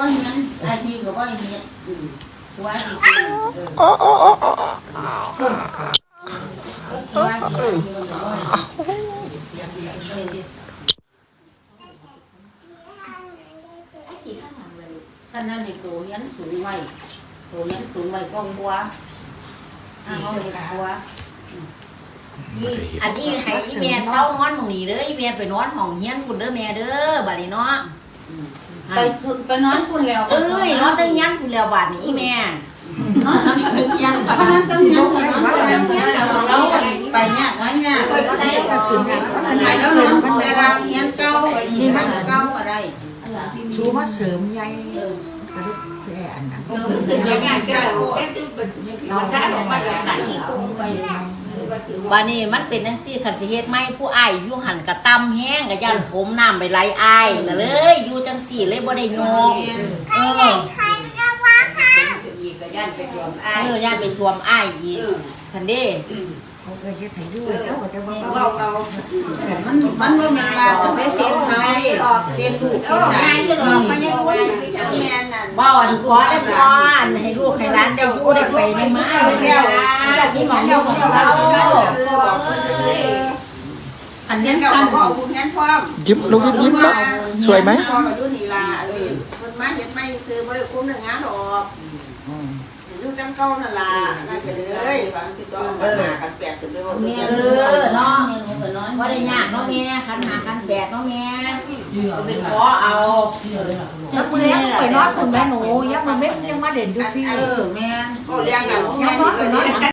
ว่างั้นไอ้พี่ก็ว่าอย่างนี้ว่าอีกทีเออโอ้โอ้โอ้โอ้ว่าอีกทีมันก็ว่าท่านนั่นในตัวยันสูงไว้ตัวยันสูงไว้กองบัวอ้าวเลยบัวอันนี้ให้อีแม่เศร้านอนหมองนี้เด้ออีแม่ไปนอนห้องเฮียนคุณเด้อแม่เด้อบัดนี้เนาะ ไปคุณไปนอนคุณแล้วเอ้ยนอนตั้งยันคุณแล้วบัดนี้อีแม่นอนตั้งยันบัดบ้านี้นต้องยังไปแล้วเราไปเนี่ยไว้เนี่ยไปแล้วนอนเวลาเงี้ยเก้านี่มันเก้าอะไรชูมาเสริมใหญ่กระดูกแค่อันนั้นเออมันเป็นยังไงเก้าเราได้ออกมาจากไหนบัดนี้มันเป็นจังซี่คันสิเฮ็ดไหมผู้อ้ายอยู่หันกะตำแห้งกะยันถมน้ำไปไหลอ้ายก็เลยอยู่จั งซี่เลยบ่ได้โยกเอออีกก็ย่านไปรวมเออย่านไปท่วมอ้ายอีกซันเด้เขาเคยเฮ็ดให้ด้วยเขาก็จะบอกเราว่าเรามันมันว่ามันมาตั้งแต่เสียงไทยเสียงถูกกินไหนบ่อันขอได้พรให้ลูกให้หลานได้อยู่ได้ไปได้มาได้แล้วนี่หมองอยู่ของเศร้าอันนี้ทำของคุณงั้นพ่อยิ้มลูกยิ้มแล้วสวยไหมพ่อมาดูนี่ล่ะ เลยมันมาเห็นไหมคือบริคุ้มหนึ่งงานหรอกอยู่จำเก้านั่นล่ะน่าจะเลยบางทีก็เออกันแปดถึงได้ว่าเออเนาะว่าได้ยากเนาะแม่คันหาคันแบดเนาะแม่ก็ไปขอเอาแล้วคุณเลี้ยงไปนอนคุณแม่หนูยังมาเม็ดยังมาเด่นอยู่พี่เออแม่เขาเลี้ยงอะยังนอนไปนอน